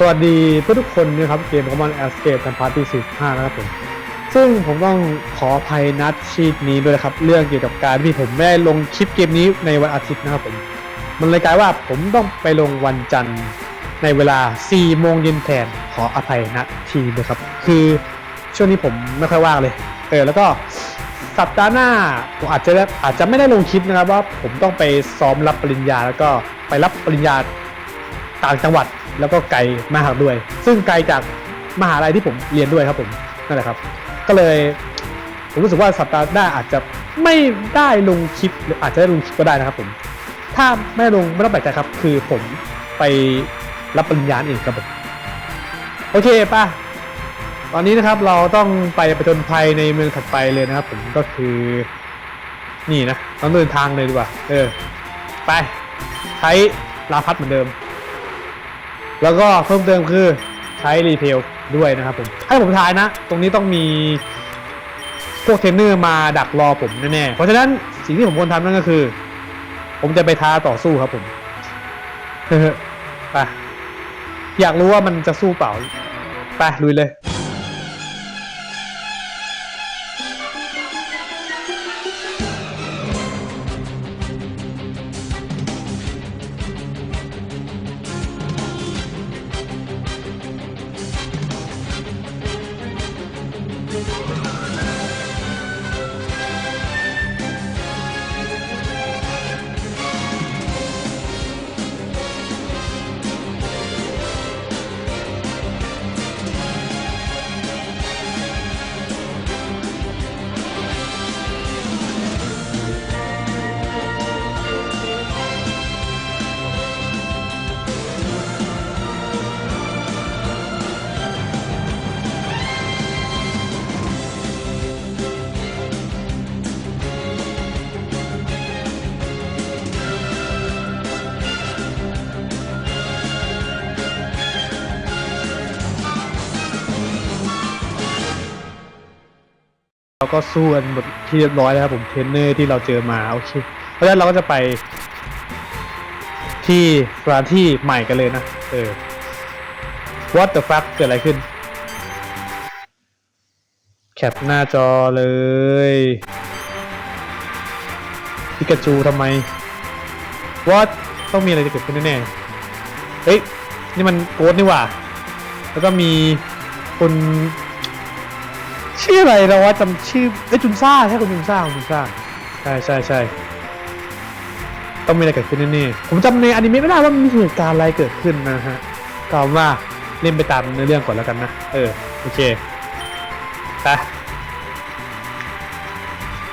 สวัสดีเพื่อนทุกคนนะครับเกมของมันแอสเกตกันพาร์ตี้45นะครับผมซึ่งผมต้องขออภัยนัดชีตนี้ด้วยนะครับ เรื่องเกี่ยวกับการที่ผมไม่ได้ลงคลิปเกมนี้ในวันอาทิตย์นะครับผมมันเลยกลายว่าผมต้องไปลงวันจันทร์ในเวลา 4 โมงเย็นแทนขออภัยนะทีด้วยครับ คือช่วงนี้ผมไม่ค่อยว่างเลย เออแล้วก็สัปดาห์หน้าผมอาจจะอาจจะไม่ได้ลงคลิปนะครับว่าผมต้องไปซ้อมรับปริญญาแล้วก็ไปรับปริญญาต่างจังหวัด แล้วก็ไกลมากด้วย ซึ่งไกลจากมหาลัยที่ผมเรียนด้วยครับผมนั่นแหละครับ ก็เลยผมรู้สึกว่าสัปดาห์หน้าอาจจะไม่ได้ลงคลิปหรืออาจจะได้ลงคลิปก็ได้นะครับผม ถ้าไม่ลงไม่ต้องแปลกใจครับ คือผมไปรับปริญญาเองครับผมโอเคป่ะตอนนี้นะครับเราต้องไปประจนภัยในเมืองถัดไปเลยนะครับ ผมก็คือนี่นะต้องเดินทางเลยดีกว่า เออ ไป ใช้ลาพัดเหมือนเดิม แล้วก็เพิ่มเติมคือใช้รีเพลด้วยนะครับผมให้ผมทายนะ ตรงนี้ต้องมีพวกเทรนเนอร์มาดักรอผมแน่ๆเพราะฉะนั้นสิ่งที่ผมควรทำนั่นก็คือ ผมจะไปท้าต่อสู้ครับผมไปอยากรู้ว่ามันจะสู้เปล่าไปลุยเลย ก็สู้กันหมดที่เรียบร้อยแล้วครับผมเทรนเนอร์ที่เราเจอมาโอเคเพราะฉะนั้นเราก็จะไป ที่สถานที่ใหม่กันเลยนะเออ What the fuck เกิดอะไรขึ้น แคปหน้าจอเลยพิกาจูทำไม What ต้องมีอะไรจะเกิดขึ้นแน่ๆเฮ้ย นี่มันโกดนี่หว่า แล้วก็มีคุณ ชื่ออะไรเราว่าจำชื่อไอ้ยจุนซ่าใช่คุณจุนซ่าคุณจุนซ่าใช่ใช่ใช่ต้องมีอะไรเกิดขึ้นแน่ๆผมจำในอนิเมะไม่ได้ว่ามีเหตุการณ์อะไรเกิดขึ้นนะฮะก็เอาว่าเล่นไปตามเนื้อเรื่องก่อนแล้วกันนะเออโอเคไป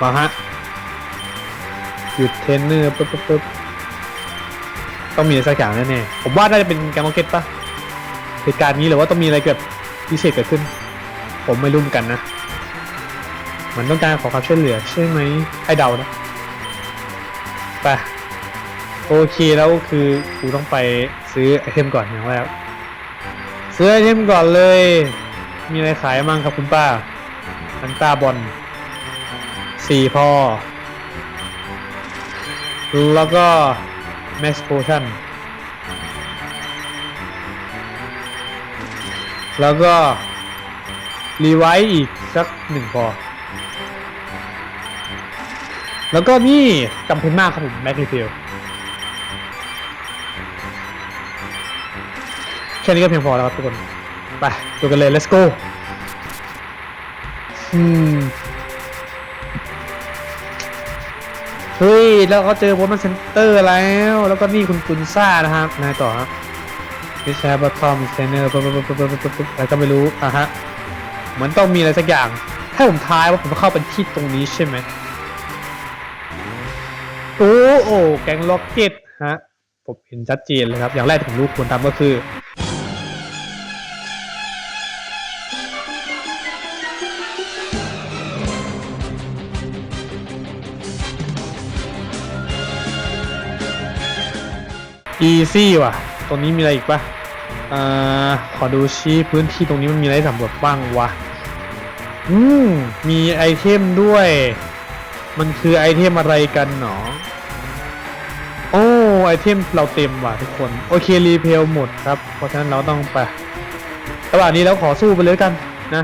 มาฮะหยุดเทรนเนอร์ปุ๊บปุ๊บปุ๊บต้องมีอะไรสักอย่างแน่ๆผมว่าน่าจะเป็นแกมโมเก็ตปะเหตุการณ์นี้หรือว่าต้องมีอะไรเกิดพิเศษเกิดขึ้น ผมไม่รู้เหมือนกันนะ มันต้องการขอความช่วยเหลือใช่ไหมให้เดานะไปโอเคแล้วคือกูต้องไปซื้อไอเทมก่อนอย่างแรกซื้อไอเทมก่อนเลย มีอะไรขายมั่งครับคุณป้าอันตาบอลสี่พอ แล้วก็ Max Potion แล้วก็รีไวซ์อีกสักหนึ่งพอ แล้วก็นี่จำเป็นมากครับผมแม็กรีฟิลแค่นี้ก็เพียงพอแล้วครับทุกคน ไปดูกันเลย let's go อืมเฮ้ย แล้วก็เจอโบนัสเซนเตอร์แล้ว แล้วก็นี่คุณกุนซ่านะครับนายต่อครับวิชาบัตทอมเซนเนอร์ปุ๊บปุ๊บปุ๊บปุ๊บปุ๊บปุ๊บอะไรก็ไม่รู้อะฮะ เหมือนต้องมีอะไรสักอย่าง ถ้าผมทายว่าผมเข้าเป็นที่ตรงนี้ใช่ไหม โอ้โอ้แกงล็อกเก็ตฮะผมเห็นชัดเจนเลยครับ อย่างแรกที่ผมรู้ควรทำก็คือ อีซี่ว่ะ ตรงนี้มีอะไรอีกปะอ่าขอดูชี้พื้นที่ตรงนี้มันมีอะไรสำรวจบ้างวะ อืม มีไอเทมด้วย มันคือไอเทมอะไรกันหนอ โอ้ ไอเทมเราเต็มว่ะทุกคน โอเครีเพลหมดครับ เพราะฉะนั้นเราต้องไประหว่างนี้เราขอสู้ไปเลยกันนะ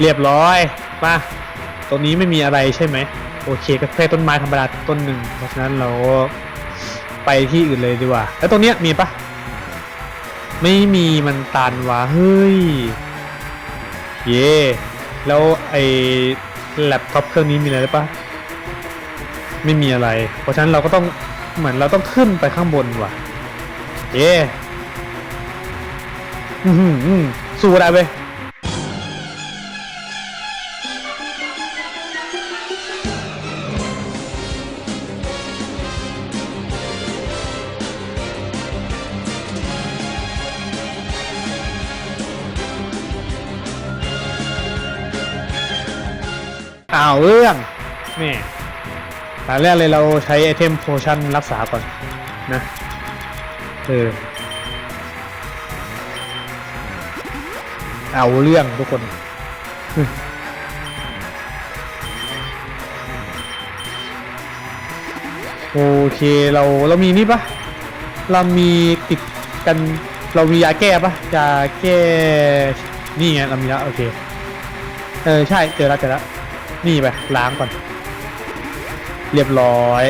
เรียบร้อยมาตรงนี้ไม่มีอะไรใช่ไหม โอเคก็แค่ต้นไม้ธรรมดาต้นหนึ่งเพราะฉะนั้นเราไปที่อื่นเลยดีกว่า แล้วตรงเนี้ยมีปะไม่มีมันตันวะเฮ้ย เย่แล้วไอ้แล็ปท็อปเครื่องนี้มีอะไรหรือปะไม่มีอะไร เพราะฉะนั้นเราก็ต้องเหมือนเราต้องขึ้นไปข้างบนว่ะ เย่อือหืออื้อสู้ได้เว้ย อ้าวเรื่องแม่ตอนแรกเลยเราใช้ไอเทมโพชั่นรักษาก่อนนะเออเอาเรื่องทุกคนโอเคเราเรามีนี่ปะเรามีติดกันเรามียาแก้ปะยาแก้นี่ไงเรามีแล้วโอเคเออใช่เจอแล้วเจอแล้ว นี่ไปล้างก่อน เรียบร้อย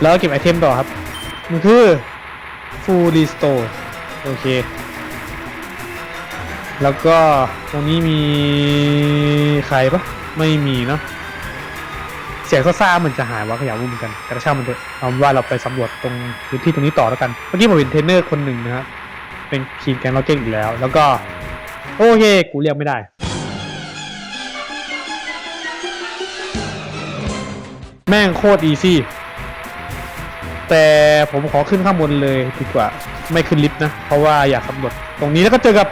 แล้วเก็บไอเทมต่อครับ มันคือ full restore โอเค แล้วก็ตรงนี้มีใครปะไม่มีเนาะเสียงซ่าๆเหมือนจะหายว่าขยะวุ่นเหมือนกัน กระช่างมันเถอะเอาว่าเราไปสำรวจตรงพื้นที่ตรงนี้ต่อแล้วกัน เมื่อกี้ผมเห็นเทรนเนอร์คนหนึ่งนะครับเป็นทีมแกงล็อกเก็ตอีกแล้ว แล้วก็ โอเค กูเรียกไม่ได้ แม่งโคตรอีซี่ แต่ผมขอขึ้นข้างบนเลยดีกว่า ไม่ขึ้นลิฟต์นะ เพราะว่าอยากสำรวจตรงนี้แล้วก็เจอกับ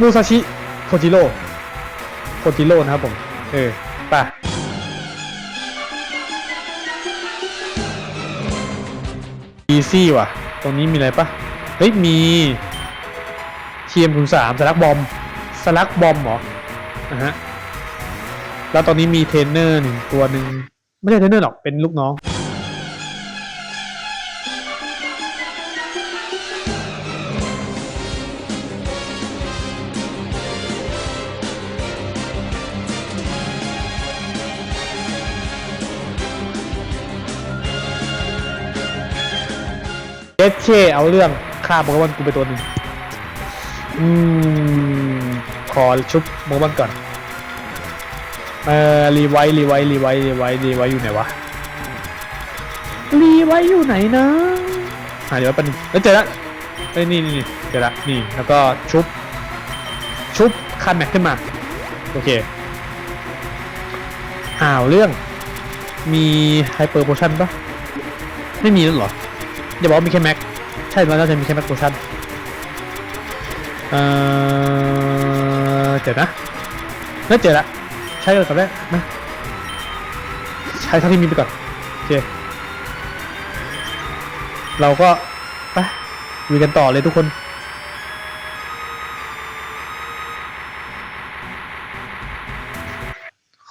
มูซาชิโคจิโร่โคจิโร่นะครับผม เออไป่ะอีซี่ว่ะ ตรงนี้มีอะไรปะเฮ้ย มีทีมคุณสามสลักบอมสลักบอมเหรอนะฮะแล้วตอนนี้มีเทรนเนอร์หนึ่งตัวหนึ่ง ไม่ใช่เทรนเนอร์หรอก เป็นลูกน้อง เอสเคเอาเรื่องฆ่าโปเกมอนกูไปตัวหนึ่งอืม ขอชุบโปเกมอนก่อน เอ่อรีไวท์รีไวท์รีไวท์รีไวท์รีไวท์อยู่ไหนวะรีไวท์อยู่ไหนนะหาเดี๋ยวแป๊บนึงแล้วเจอละเอ้ยนี่นี่นี่เจอละนี่แล้วก็ชุบ ชุบคันแม็กขึ้นมา โอเคอ้าวเรื่อง มีไฮเปอร์โพชั่นปะไม่มีแล้วเหรออย่าบอกว่ามีแค่แม็กใช่แล้วน่าจะมีแค่แม็กโพชั่นเอ่อเจอนะไม่เจอละ ใช้ก่อนก่อนแรกนะใช้เท่าที่มีไปก่อนโอเคเราก็ไปลุยกันต่อเลยทุกคน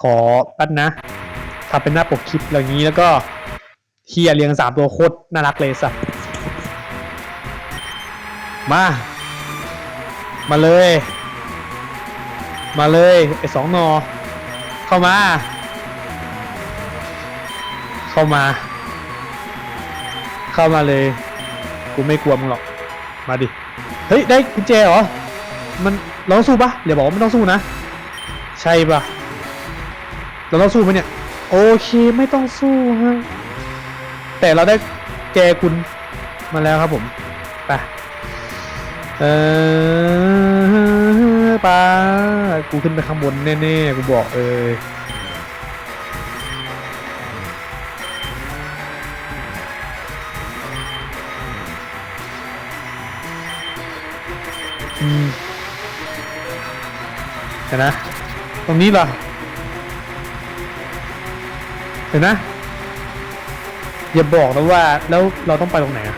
ขอแป๊บนะทำเป็นหน้าปกคลิปอะไรอย่างนี้แล้วก็เฮียเรียงสามตัวโคตรน่ารักเลยสัสมา มาเลย มาเลยไอ้สองนอ เข้ามา เข้ามา เข้ามาเลย กูไม่กลัวมึงหรอก มาดิ เฮ้ย ได้กุญแจเหรอ มันเราต้องสู้ปะเดี๋ยวบอกว่าไม่ต้องสู้นะ ใช่ปะเราต้องสู้ไหมเนี่ย โอเคไม่ต้องสู้ฮะ แต่เราได้แจคุณมาแล้วครับผม ไป เออ ปากูขึ้นไปข้างบนแน่ๆ กูบอกเออเห็นนะ ตรงนี้เหรอ เห็นนะ อย่าบอกนะว่าแล้วเราต้องไปตรงไหนอะ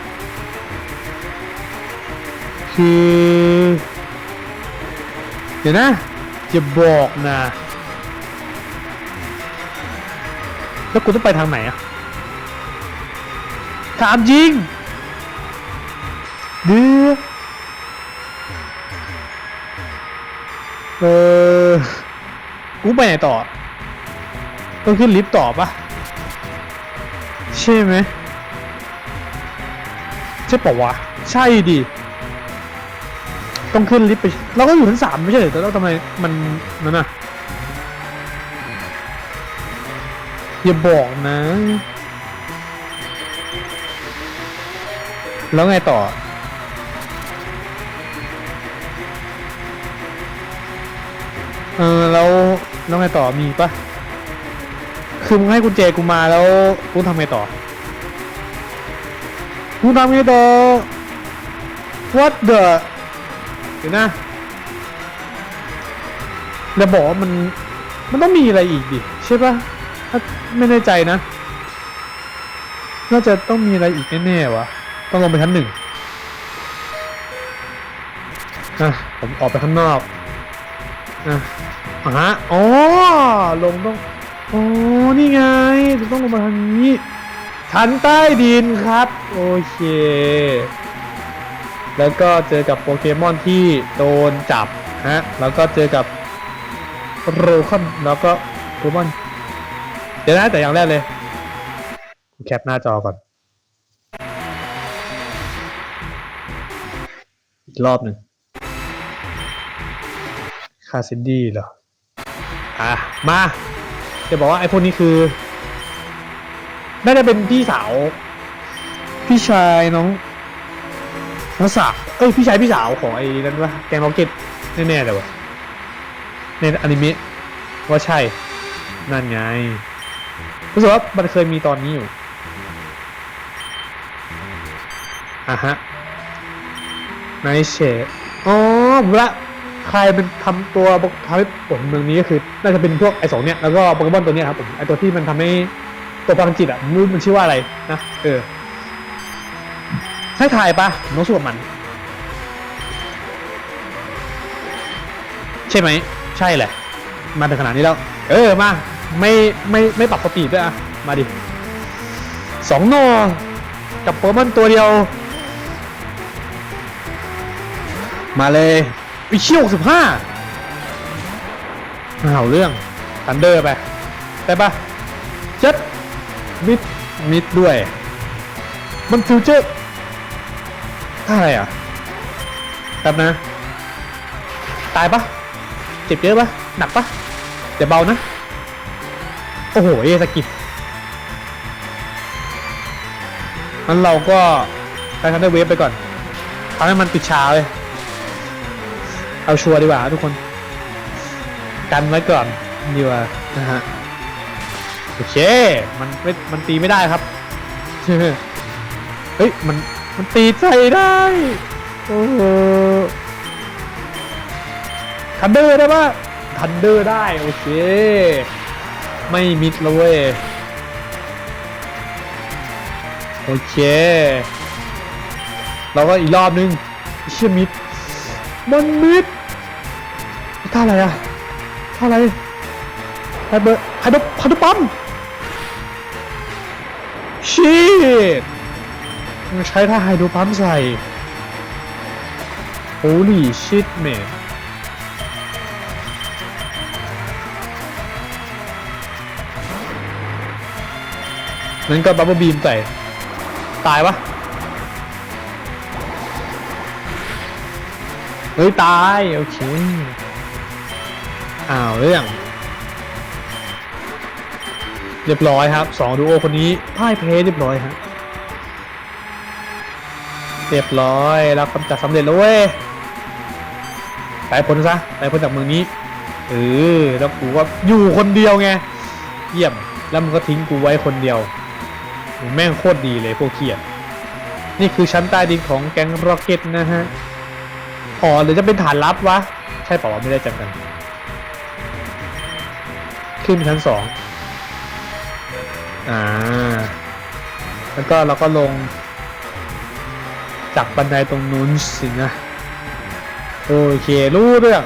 คือ เดี๋ยวนะอย่าบอกนะ แล้วกูต้องไปทางไหนอะถามจริงเดือเออ กูไปไหนต่อ ต้องขึ้นลิฟต์ต่อปะใช่ไหมใช่ปะวะ ใช่ดิ ต้องขึ้นลิฟต์ไปเราก็อยู่ชั้นสามไม่ใช่เหรอแต่แล้วทำไมมันนั่นน่ะอย่าบอกนะ แล้วไงต่อ เออแล้วแล้วไงต่อมีปะคือมึงให้กุญแจกูมาแล้วกูทำไงต่อกูทำไงต่อ what the ดี๋ยวนะแล้วบอกว่ามันมันต้องมีอะไรอีกดิใช่ปะถ้าไม่แน่ใจนะ น่าจะต้องมีอะไรอีกแน่ๆวะต้องลงไปชั้นหนึ่งอะผมออกไปข้างนอกอะอะฮะอ๋อลงต้องอ๋อนี่ไงต้องลงมาทางนี้ชั้นใต้ดินครับ โอเค แล้วก็เจอกับโปเกมอนที่โดนจับฮะแล้วก็เจอกับโรคอนแล้วก็โปเกมอนเดี๋ยวนะแต่อย่างแรกเลยแคปหน้าจอก่อน อีกรอบหนึ่งคาซินดี้เหรอ อะ มาจะบอกว่าไอ้พวกนี้คือ น่าจะเป็นพี่สาว พี่ชายน้อง น้องสาวเอ้ยพี่ชายพี่สาวของไอ้นั่นวะแกงล็อกเก็ตแน่ๆเลยวะในอนิเมะว่าใช่ นั่นไงรู้สึกว่ามันเคยมีตอนนี้อยู่อะฮะไนเชดอ๋อผมละใครเป็นทำตัวทำให้ผลเมืองนี้ก็คือ น่าจะเป็นพวกไอ้สองเนี่ยแล้วก็โปเกมอนตัวเนี้ยครับผมไอ้ตัวที่มันทำให้ตัวพลังจิตอะมูมันชื่อว่าอะไรนะเออ ให้ถ่ายปะน้องสวมมัน ใช่ไหม ใช่แหละ มาถึงขนาดนี้แล้ว เออมา ไม่ไม่ไม่ปรับสปีดด้วยอะมาดิสองโนกับโปรมันตัวเดียว มาเลยวิเชี่ยวสิบห้าเอาเรื่องทันเดอร์ไปได้ปะเจ็ดมิดมิดด้วย มันฟิวเจอร์ อะไรอะแป๊บนะ ตายปะเจ็บเยอะปะหนักปะเดี๋ยวเบานะ โอ้โหเอสกิดงั้นเราก็ไปทันได้เวฟไปก่อนทำให้มันปิดชาเลย เอาชัวร์ดีกว่าทุกคน กันไว้ก่อนดีกว่านะฮะ โอเค มันไม่มันตีไม่ได้ครับ เฮ้ย มัน มันตีใจได้ โอ้โหทันเดอร์ได้ปะทันเดอร์ได้ โอเค ไม่มิดแล้วเว้ย โอเค เราก็อีกรอบนึงเชื่อมิด มันมิดท่าอะไรอะท่าอะไรไฮเบอร์ไฮโดไฮโดปั๊มชีต ใช้ท่าไฮโดปั๊มใส่ Holy shit man นั้นก็บับเบิลบีมใส่ ตายวะเฮ้ย ตาย โอเค อ้าวเรื่อง เรียบร้อยครับสองดูโอคนนี้พ่ายแพ้เรียบร้อยฮะ เรียบร้อยรับกำจัดสำเร็จแล้วเว้ยไปพ้นซะไปพ้นจากเมืองนี้เออแล้วกูก็อยู่คนเดียวไงเยี่ยมแล้วมึงก็ทิ้งกูไว้คนเดียวมึงแม่งโคตรดีเลยพวกเขียดนี่คือชั้นใต้ดินของแก๊งร็อกเก็ตนะฮะอ๋อหรือจะเป็นฐานลับวะ ใช่เปล่าวะไม่ได้จำกัน ขึ้นชั้นสองอ่า แล้วก็เราก็ลง จากบันไดตรงนู้นสินะ โอเค รู้เรื่อง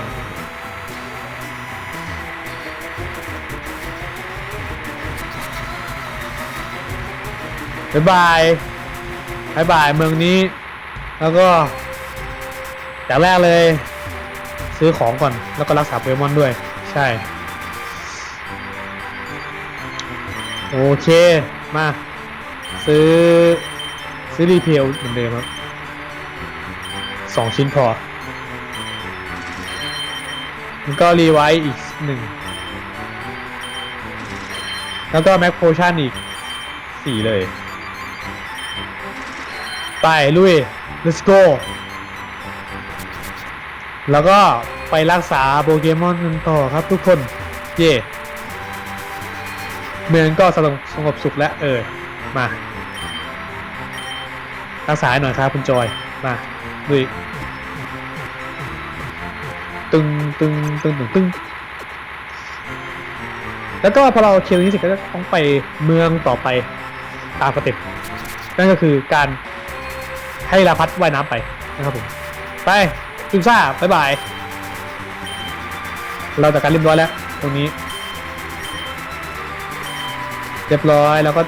บ๊ายบาย บ๊ายบายเมืองนี้ แล้วก็อย่างแรกเลย ซื้อของก่อน แล้วก็รักษาโปเกมอนด้วย ใช่ โอเค มา ซื้อซื้อรีเพลเหมือนเดิมครับ สองชิ้นพอ แล้วก็รีไวท์อีกหนึ่ง แล้วก็แม็กโพชั่นอีกสี่เลย ไป ลุย let's go แล้วก็ไปรักษาโปเกมอนกันต่อครับทุกคน เย่เมืองก็สงบสงบสุขแล้วเออ มา รักษาหน่อยครับคุณจอย มา ลุยตึงตึงตึงตึงตึงแล้วก็พอเราเคลียร์นี้เสร็จก็จะต้องไปเมืองต่อไปตามสเต็ปนั่นก็คือการให้ลาพัดว่ายน้ำไปนะครับผม ไปจุงซ่าบ๊ายบาย เราจัดการเรียบร้อยแล้ว ตรงนี้ เรียบร้อยแล้วก็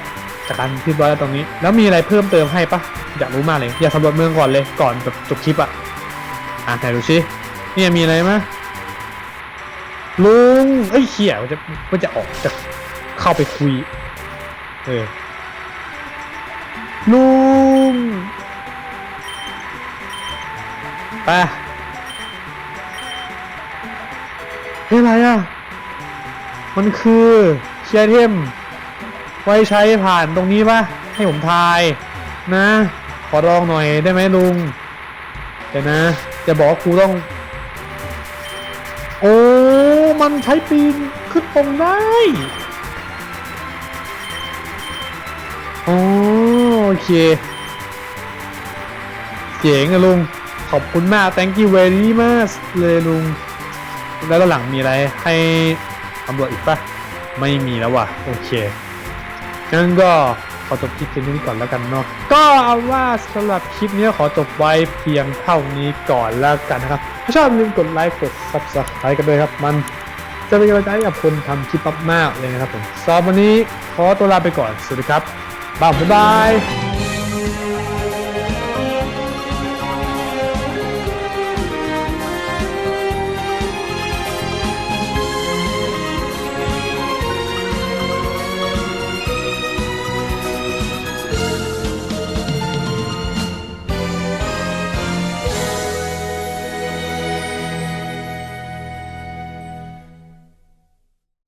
จัดการเรียบร้อยแล้วตรงนี้ แล้วมีอะไรเพิ่มเติมให้ปะ อยากรู้มากเลย อยากสำรวจเมืองก่อนเลยก่อนแบบจบคลิปอะอะไหนดูชิเนี่ยมีอะไรไหมลุงเอ้ยเขี่ยมันจะมันจะออกจะเข้าไปคุย เออลุงไปเฮ้ยอะไรอะ มันคือเคียร์เทมไว้ใช้ผ่านตรงนี้ปะให้ผมทาย นะ ขอลองหน่อยได้ไหมลุงเดี๋ยวนะ จะบอกครูต้อง โอ้ มันใช้ปีนขึ้นตรงได้โอเค เจ๋งอะลุง ขอบคุณมาก thank you very much เลยลุง แล้วหลังมีอะไรให้ตำรวจอีกปะไม่มีแล้วว่ะ โอเคงั้นก็ ขอจบคลิปเพียงเท่านี้ก่อนแล้วกันเนาะก็เอาว่าสำหรับคลิปนี้ขอจบไว้เพียงเท่านี้ก่อนแล้วกันนะครับถ้าชอบอย่าลืมกดไลค์กด subscribe กันด้วยครับมันจะเป็นกำลังใจให้กับคนทำคลิปมากๆเลยนะครับผมสำหรับวันนี้ขอตัวลาไปก่อนสวัสดีครับบ๊ายบาย